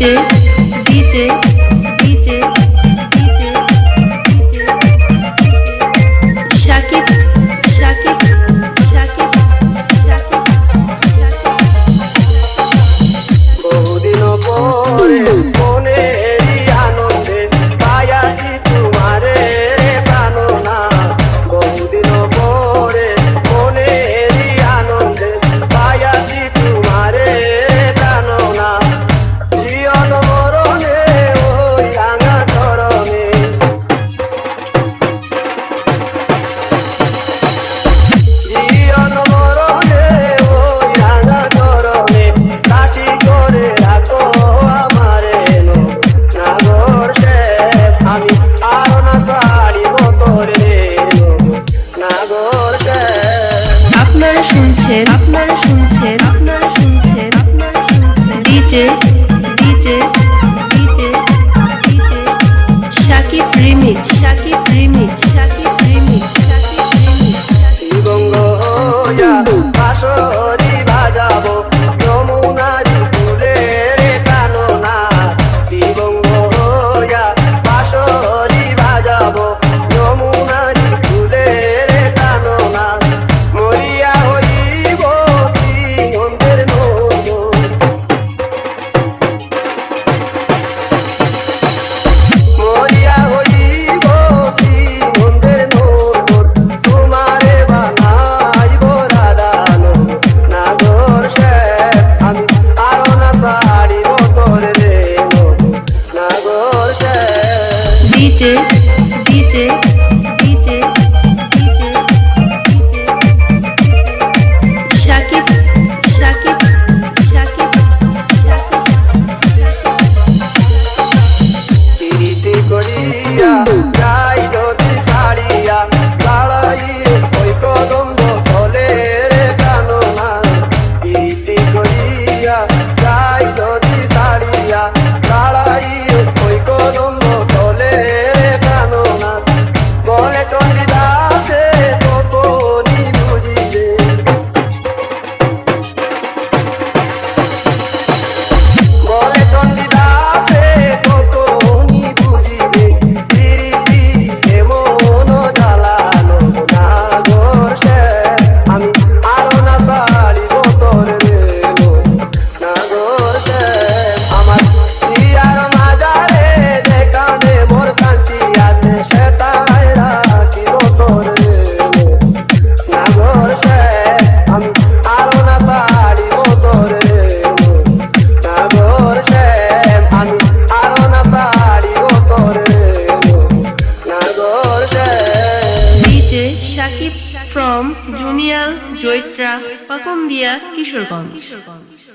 DJ, DJ. শুনছেন। আপনারা শুনছেন। আপনারা শুনছেন। আপনারা শুনছেন। DJ DJ DJ DJ Sakib from জুনিয়াল জৈত্রা Pakundia Kishoreganj.